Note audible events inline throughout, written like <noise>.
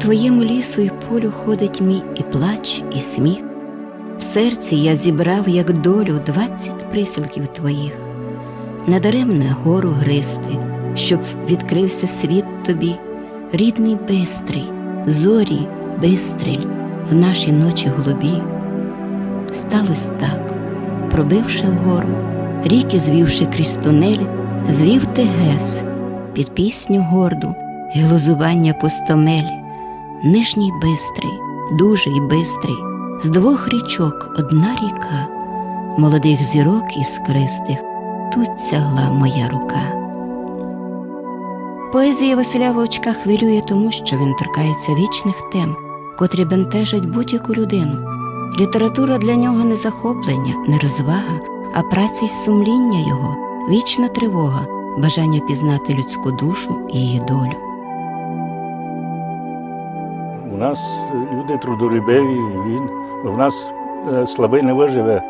Твоєму лісу і полю ходить мій і плач, і сміх. В серці я зібрав, як долю, двадцять присілків твоїх. Надаремне гору гристи, щоб відкрився світ тобі, рідний бистрий, зорі, бистріль, в наші ночі голубі. Сталось так, пробивши вгору, ріки звівши крізь тунель, звів ти гес під пісню горду і глузування пустомель. Нижній бистрий, дужий бистрий, з двох річок одна ріка, молодих зірок іскристих тут сягла моя рука. Поезія Василя Вовчка хвилює тому, що він торкається вічних тем, котрі бентежать будь-яку людину. Література для нього не захоплення, не розвага, а праця й сумління його, вічна тривога, бажання пізнати людську душу і її долю. У нас люди трудолюбиві, він в нас е, слабий не виживе.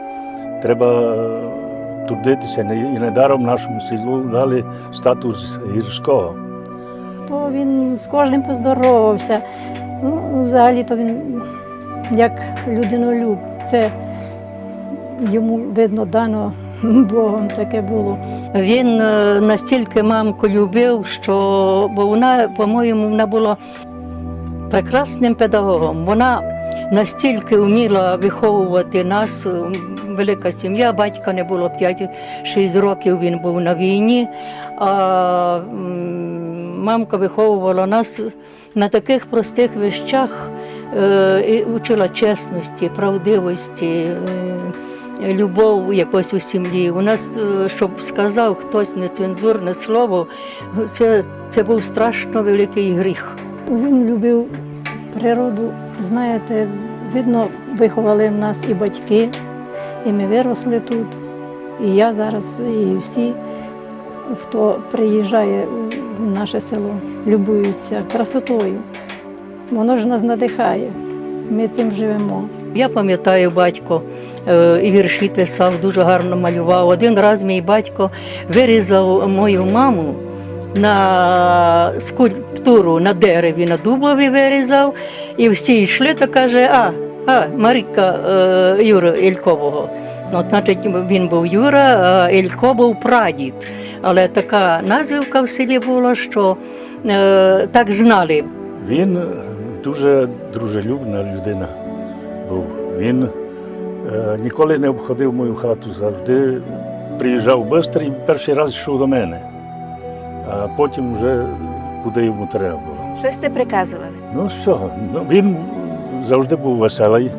Треба е, трудитися. І недаром нашому селу дали статус гірського. То він з кожним поздоровався. Ну, взагалі то він як людинолюб. Це йому видно дано Богом таке було. Він е, настільки мамку любив, що бо вона, по-моєму, вона була прекрасним педагогом. Вона настільки вміла виховувати нас. е, Велика сім'я, батька не було 5-6 років, він був на війні. А мамка виховувала нас на таких простих вещах, е, і учила чесності, правдивості. е, любов якось у сім'ї. У нас, щоб сказав хтось нецензурне слово, це, це був страшно великий гріх. Він любив природу. Знаєте, видно, виховали в нас і батьки, і ми виросли тут. І я зараз, і всі, хто приїжджає в наше село, любуються красотою. Воно ж нас надихає. Ми цим живемо. Я пам'ятаю, батько е, і вірші писав, дуже гарно малював. Один раз мій батько вирізав мою маму на скульптуру на дереві, на дубові вирізав, і всі йшли, то каже, а, а Маріка е, Юра Ількового. От, значить, він був Юра, а Ілько був прадід. Але така назвівка в селі була, що е, так знали. Він е, дуже дружелюбна людина був. Він е, ніколи не обходив мою хату, завжди приїжджав швидко і перший раз йшов до мене, а потім вже куди йому треба було. Щось ти приказували? Ну що, ну, він завжди був веселий,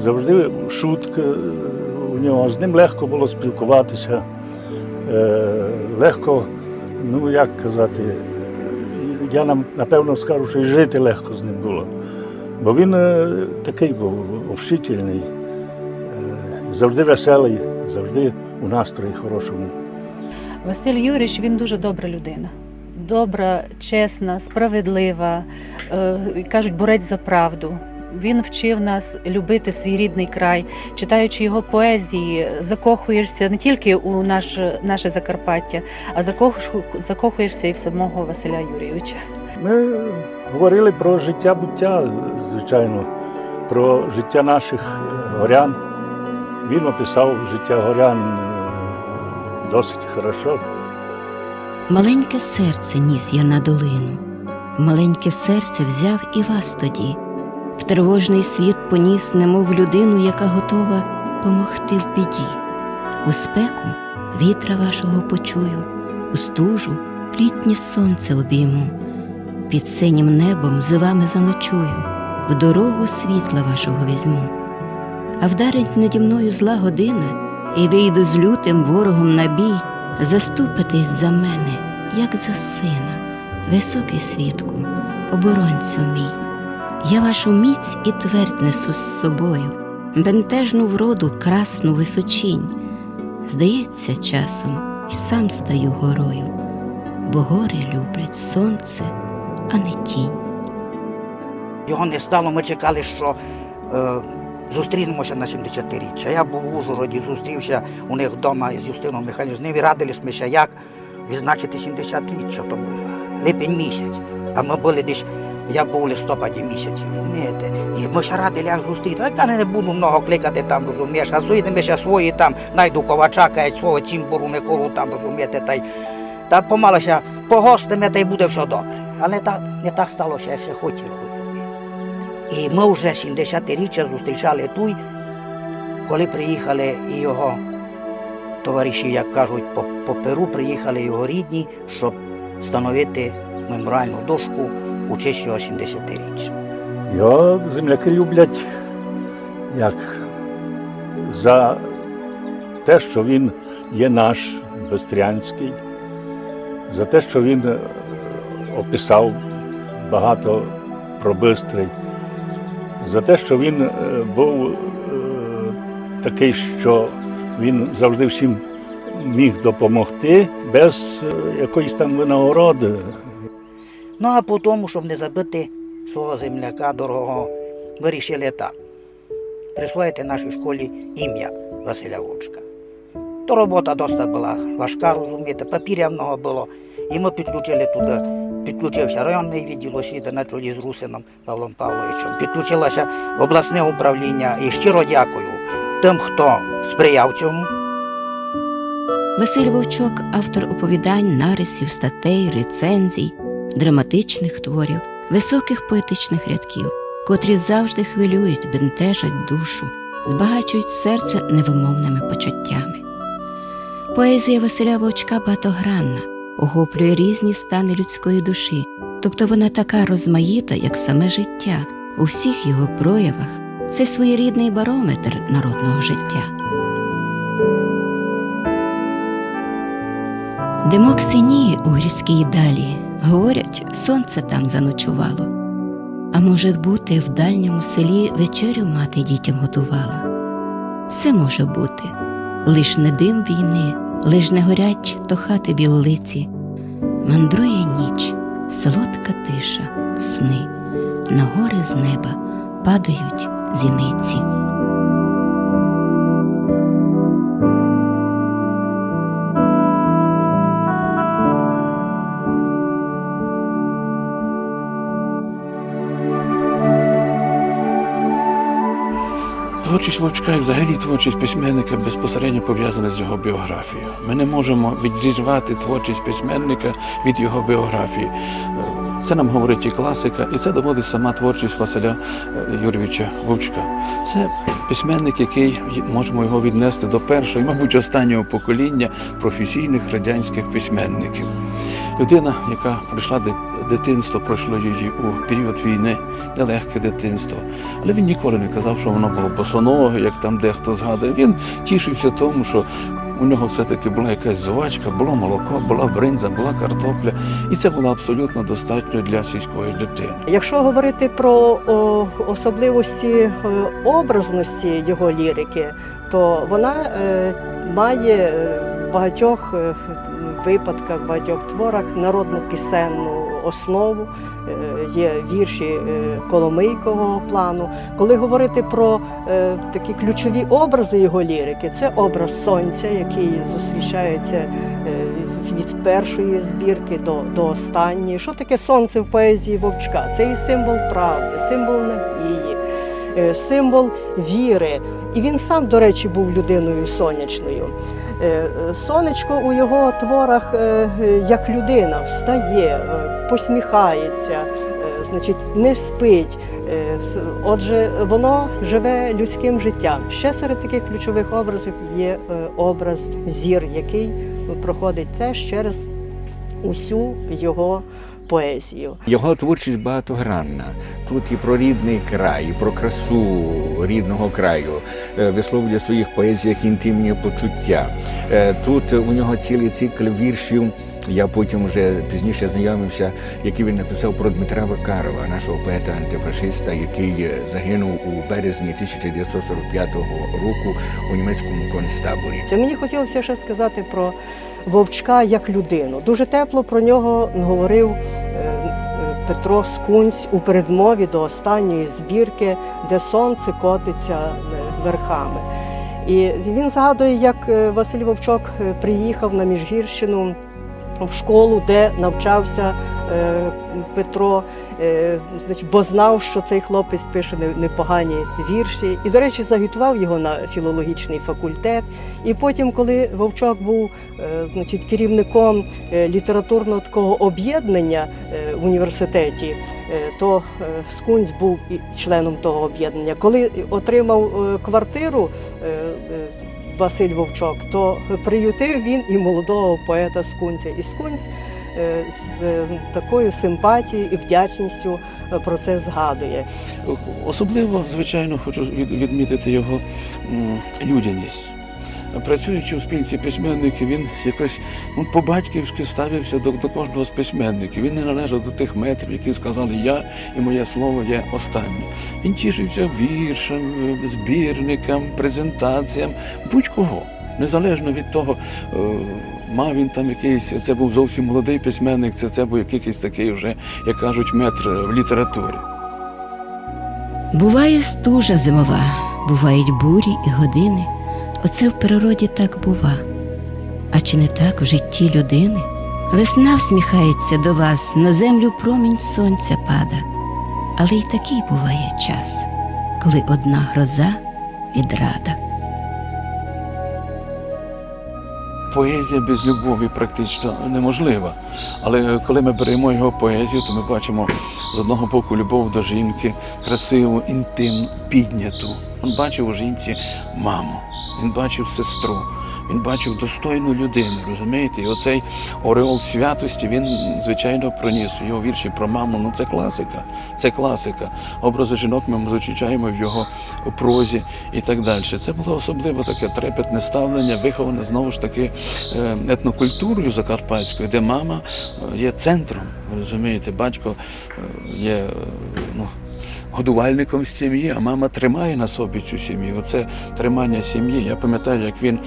завжди шутка у нього. З ним легко було спілкуватися, е, легко, ну як казати, я нам напевно скажу, що і жити легко з ним було. Бо він е, такий був общительний, е, завжди веселий, завжди у настрої хорошому. Василь Юрійович, він дуже добра людина. Добра, чесна, справедлива, е, кажуть, борець за правду. Він вчив нас любити свій рідний край, читаючи його поезії, закохуєшся не тільки у наш, наше Закарпаття, а закохуєшся і в самого Василя Юрійовича. Ми говорили про життя буття, звичайно, про життя наших е, горян. Він описав життя горян е, досить хорошо. Маленьке серце ніс я на долину, маленьке серце взяв і вас тоді, в тривожний світ поніс, немов людину, яка готова помогти в біді. У спеку вітра вашого почую, у стужу літнє сонце обійму, під синім небом з вами заночую, в дорогу світла вашого візьму. А вдарить наді мною зла година, і вийду з лютим ворогом на бій, заступитись за мене, як за сина, високий свідку, оборонцю мій. Я вашу міць і твердь несу з собою, бентежну вроду, красну височінь. Здається, часом і сам стаю горою, бо гори люблять сонце, а не тінь. Його не стало, ми чекали, що е, зустрінемося на 70-річчя. Я був в Ужгороді, зустрівся у них вдома з Юстином. З ними радились ми ще як відзначити 70-річчя, то липень місяць. А ми були десь Я був у листопаді місяці? І ми ще радили, як зустріти. Та не буду много кликати там, розумієш, а зійдемо ще свої там, найду ковача, кають свого цімбуру Миколу там, розумієте, та й та помалося погостимо, та й буде все добре. Але так, не так сталося, як ще розумієте. І ми вже 70-річчя зустрічали тут, коли приїхали і його товариші, як кажуть, по, по Перу приїхали його рідні, щоб встановити меморіальну дошку у честь його 70-річчя. Його земляки люблять як за те, що він є наш Бестрянський, за те, що він е, описав багато про Бистрий, за те, що він е, був е, такий, що він завжди всім міг допомогти без е, якоїсь там винагороди. Ну а по тому, щоб не забити свого земляка дорогого, вирішили так. Присвоїти нашій школі ім'я Василя Вовчка. То робота досить була важка, розумієте, папір'я много було. І ми підключили туди, підключився районний відділ освіти на чолі з Русином Павлом Павловичем, підключилося обласне управління і щиро дякую тим, хто сприяв цьому. Василь Вовчок автор оповідань, нарисів, статей, рецензій, драматичних творів, високих поетичних рядків, котрі завжди хвилюють, бентежать душу, збагачують серце невимовними почуттями. Поезія Василя Вовчка багатогранна, охоплює різні стани людської душі, тобто вона така розмаїта, як саме життя, у всіх його проявах. Це своєрідний барометр народного життя. Димок синіє у гірській далі, говорять, сонце там заночувало. А може бути, в дальньому селі вечерю мати дітям готувала. Все може бути, лиш не дим війни, лиш не горять то хати білолиці. Мандрує ніч, солодка тиша, сни, на гори з неба падають зіниці. Творчість Вовчка і взагалі творчість письменника безпосередньо пов'язана з його біографією. Ми не можемо відрізвати творчість письменника від його біографії. Це нам говорить і класика, і це доводить сама творчість Василя е, Юрійовича Вовчка. Це письменник, який можемо його віднести до першого, мабуть, останнього покоління професійних радянських письменників. Людина, яка пройшла дитинство, пройшло її у період війни, нелегке дитинство. Але він ніколи не казав, що воно було босоноге, як там дехто згадує. Він тішився тому, що у нього все-таки була якась зувачка, було молоко, була бринза, була картопля. І це було абсолютно достатньо для сільської дитини. Якщо говорити про о, особливості е, образності його лірики, то вона е, має е, в багатьох е, випадках, в багатьох творах народно-пісенну основу. Е, Є вірші е, Коломийкового плану. Коли говорити про е, такі ключові образи його лірики, це образ сонця, який зустрічається від першої збірки до, до останньої. Що таке сонце в поезії Вовчка? Це і символ правди, символ надії, символ віри. І він сам, до речі, був людиною сонячною. Сонечко у його творах як людина встає, посміхається, е, значить, не спить. Е, Отже, воно живе людським життям. Ще серед таких ключових образів є е, образ зір, який проходить теж через усю його поезію. Його творчість багатогранна. Тут і про рідний край, і про красу рідного краю, е, висловлює в своїх поезіях інтимні почуття. Е, Тут у нього цілий цикл віршів. Я потім вже пізніше знайомився, який він написав про Дмитра Вакарова, нашого поета-антифашиста, який е, загинув у березні 1945 року у німецькому концтаборі. Це мені хотілося ще сказати про Вовчка як людину. Дуже тепло про нього говорив е, Петро Скунць у передмові до останньої збірки, де сонце котиться е, верхами. І він згадує, як е, Василь Вовчок приїхав на Міжгірщину в школу, де навчався е, Петро, е, бо знав, що цей хлопець пише непогані вірші. І, до речі, загітував його на філологічний факультет. І потім, коли Вовчок був е, значить, керівником літературного такого об'єднання в університеті, то Скунць був і членом того об'єднання. Коли отримав квартиру Василь Вовчок, то приютив він і молодого поета Скунця. І Скунць е, з е, такою симпатією і вдячністю е, про це згадує. Особливо, звичайно, хочу відмітити його людяність. Працюючи у спілці письменників, він якось ну, по-батьківськи ставився до, до кожного з письменників. Він не належав до тих метрів, які сказали я і моє слово є останнє. Він тішився віршам, е, збірникам, презентаціям, будь-кого. Незалежно від того, е, мав він там якийсь, це був зовсім молодий письменник, це, це був якийсь такий вже, як кажуть, метр в літературі. Буває стужа зимова, бувають бурі і години. Оце в природі так бува. А чи не так в житті людини? Весна всміхається до вас, на землю промінь сонця пада. Але й такий буває час, коли одна гроза відрада. Поезія без любові практично неможлива. Але коли ми беремо його поезію, то ми бачимо з одного боку любов до жінки, красиву, інтимну, підняту. Він бачив у жінці маму, він бачив сестру, він бачив достойну людину, розумієте? І оцей ореол святості він, звичайно, проніс його вірші про маму. Ну це класика, це класика. Образи жінок ми зустрічаємо в його прозі і так далі. Це було особливо таке трепетне ставлення, виховане знову ж таки е, етнокультурою закарпатською, де мама е, є центром. Розумієте, батько е, є годувальником сім'ї, а мама тримає на собі цю сім'ю. Оце тримання сім'ї. Я пам'ятаю, як він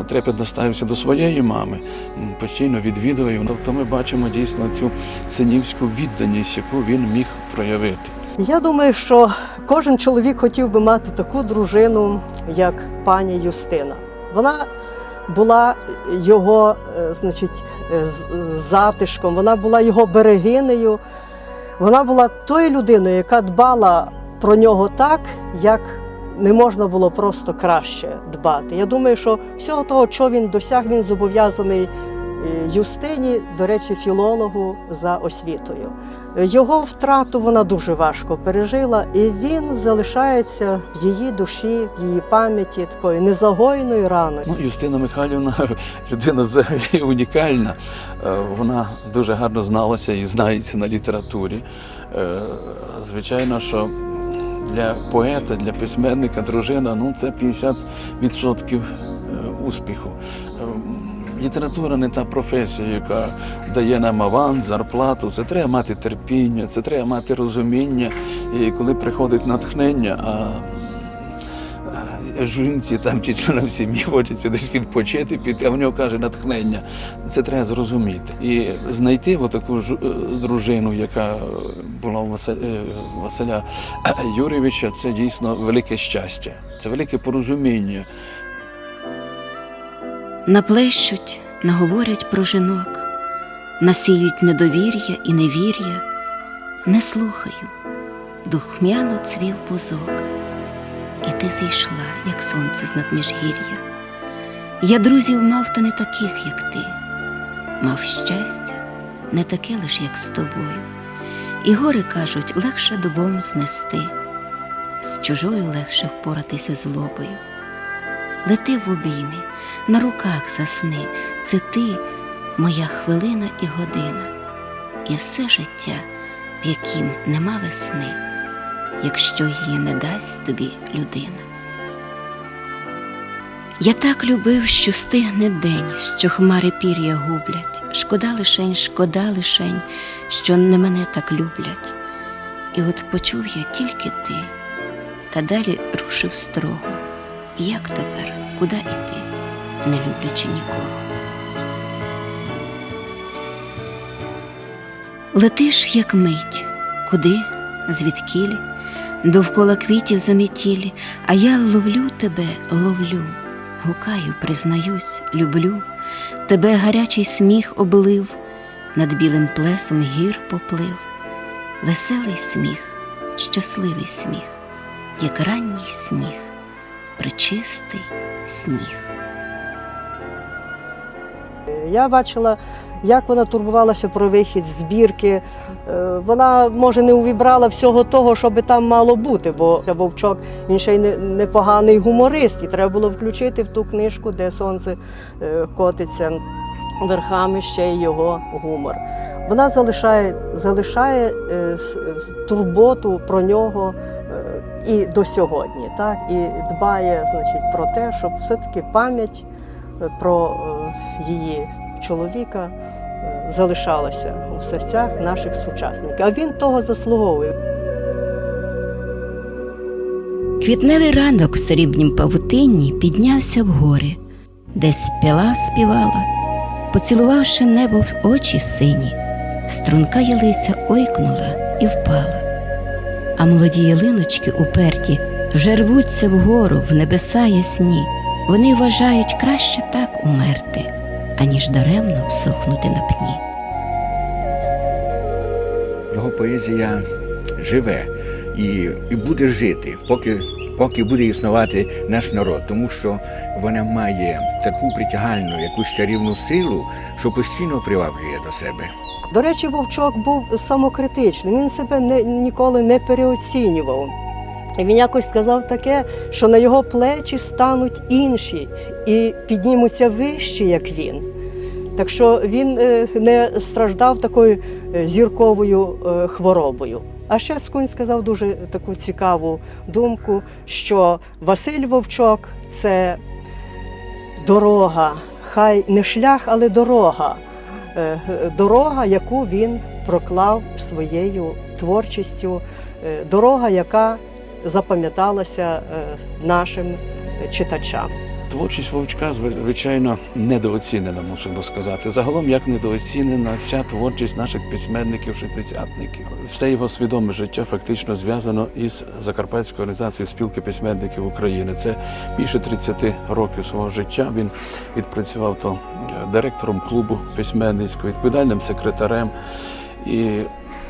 е, трепетно ставився до своєї мами, постійно відвідував. її. Тобто ми бачимо дійсно цю синівську відданість, яку він міг проявити. Я думаю, що кожен чоловік хотів би мати таку дружину, як пані Юстина. Вона була його, е, значить, е, затишком, вона була його берегинею. Вона була тою людиною, яка дбала про нього так, як не можна було просто краще дбати. Я думаю, що всього того, що він досяг, він зобов'язаний Юстині, до речі, філологу за освітою. Його втрату вона дуже важко пережила, і він залишається в її душі, в її пам'яті такою незагойною раною. Ну, Юстина Михайлівна <laughs> людина взагалі унікальна. Е, Вона дуже гарно зналася і знається на літературі. Е, Звичайно, що для поета, для письменника, дружина ну, це 50% е, успіху. Е, Література не та професія, яка дає нам аванс, зарплату. Це треба мати терпіння, це треба мати розуміння. І коли приходить натхнення, а жінці там чи членам сім'ї хочеться десь відпочити, піти, а в нього каже натхнення. Це треба зрозуміти. І знайти таку дружину, яка була у Василя, Василя Юрійовича, це дійсно велике щастя, це велике порозуміння. Наплещуть, наговорять про жінок, насіють недовір'я і невір'я. Не слухаю, духмяно цвів бузок, і ти зійшла, як сонце з надміжгір'я. Я друзів мав, та не таких, як ти, мав щастя, не таке лиш, як з тобою. І гори кажуть, легше дубом знести, з чужою легше впоратися злобою. Лети в обіймі, на руках засни, це ти, моя хвилина і година, і все життя, в яким нема весни, якщо її не дасть тобі людина. Я так любив, що стигне день, що хмари пір'я гублять, шкода лишень, шкода лишень, що не мене так люблять. І от почув я тільки ти, та далі рушив строго. Як тепер, куди іти, не люблячи нікого? Летиш, як мить, куди, звідкілі, довкола квітів заметілі, а я ловлю тебе, ловлю, гукаю, признаюсь, люблю, тебе гарячий сміх облив, над білим плесом гір поплив, веселий сміх, щасливий сміх, як ранній сніг, причистий сніг. Я бачила, як вона турбувалася про вихід з збірки. Е, Вона, може, не увібрала всього того, що би там мало бути, бо Вовчок він ще й непоганий гуморист, і треба було включити в ту книжку, де сонце е, котиться верхами ще й його гумор. Вона залишає, залишає е, турботу про нього і до сьогодні, так? і дбає значить, про те, щоб все-таки пам'ять е, про е, її чоловіка е, залишалася у серцях наших сучасників. А він того заслуговує. Квітневий ранок в срібнім павутинні піднявся в гори, десь спіла співала, поцілувавши небо в очі сині, струнка ялиця ойкнула і впала. А молоді ялиночки уперті вже рвуться вгору в небеса ясні. Вони вважають краще так умерти, аніж даремно всохнути на пні. Його поезія живе і, і буде жити, поки, поки буде існувати наш народ, тому що вона має таку притягальну, якусь чарівну силу, що постійно приваблює до себе. До речі, Вовчок був самокритичним. Він себе не, ніколи не переоцінював. Він якось сказав таке, що на його плечі стануть інші і піднімуться вищі, як він. Так що він е, не страждав такою е, зірковою е, хворобою. А ще Скунь сказав дуже таку цікаву думку, що Василь Вовчок це дорога, хай не шлях, але дорога. Е, Дорога, яку він проклав своєю творчістю, е, дорога, яка запам'яталася е, нашим читачам. Творчість Вовчка, звичайно, недооцінена, мусимо сказати. Загалом, як недооцінена вся творчість наших письменників-шестидесятників. Все його свідоме життя фактично зв'язано із Закарпатською організацією спілки письменників України. Це більше 30 років свого життя. Він відпрацював то е, директором клубу письменницького, відповідальним секретарем. І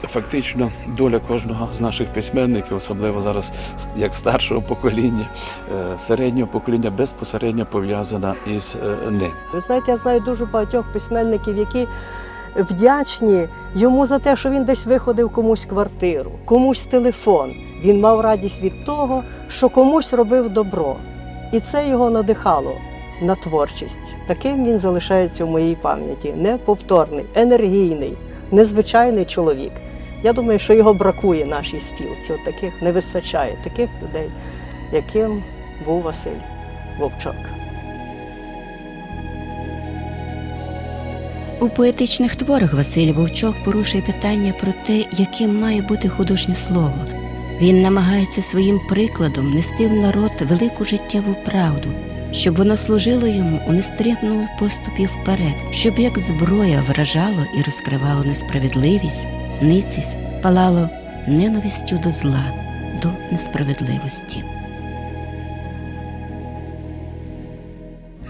фактично доля кожного з наших письменників, особливо зараз як старшого покоління, е, середнього покоління, безпосередньо пов'язана із е, ним. Ви знаєте, я знаю дуже багатьох письменників, які вдячні йому за те, що він десь виходив комусь квартиру, комусь телефон. Він мав радість від того, що комусь робив добро. І це його надихало на творчість. Таким він залишається в моїй пам'яті. Неповторний, енергійний, незвичайний чоловік. Я думаю, що його бракує нашій спілці. От таких не вистачає, таких людей, яким був Василь Вовчок. У поетичних творах Василь Вовчок порушує питання про те, яким має бути художнє слово. Він намагається своїм прикладом нести в народ велику життєву правду, щоб воно служило йому у нестримному поступі вперед, щоб як зброя вражало і розкривало несправедливість, ницість, палало ненавистю до зла, до несправедливості.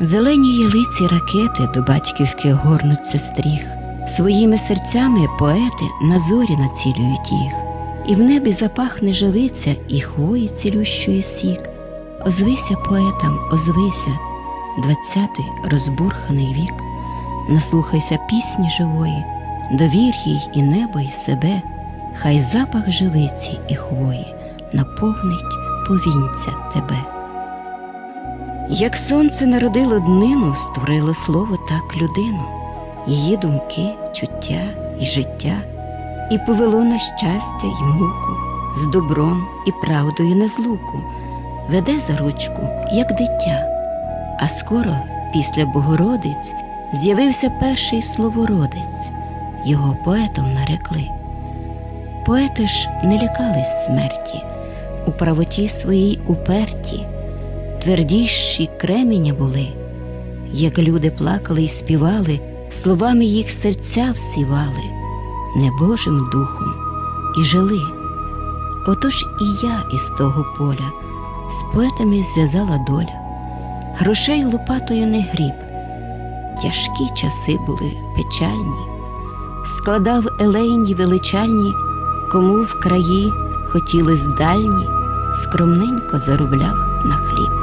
Зелені ялиці ракети до батьківських горнуться стріх, своїми серцями поети на зорі націлюють їх, і в небі запахне живиця і хвої цілющої сік. Озвися поетам, озвися, двадцятий розбурханий вік, наслухайся пісні живої, довір їй і небо, і себе, хай запах живиці і хвої наповнить повінця тебе. Як сонце народило днину, створило слово так людину, її думки, чуття і життя, і повело на щастя й муку, з добром і правдою на злуку, веде за ручку, як дитя. А скоро, після Богородиць, з'явився перший словородець, його поетом нарекли. Поети ж не лякались смерті, у правоті своїй уперті твердіші креміння були, як люди плакали й співали, словами їх серця всівали, не Божим духом і жили. Отож і я із того поля з поетами зв'язала доля, грошей лопатою не гріб, тяжкі часи були печальні, складав елейні величальні, кому в краї хотілось дальні, скромненько заробляв на хліб.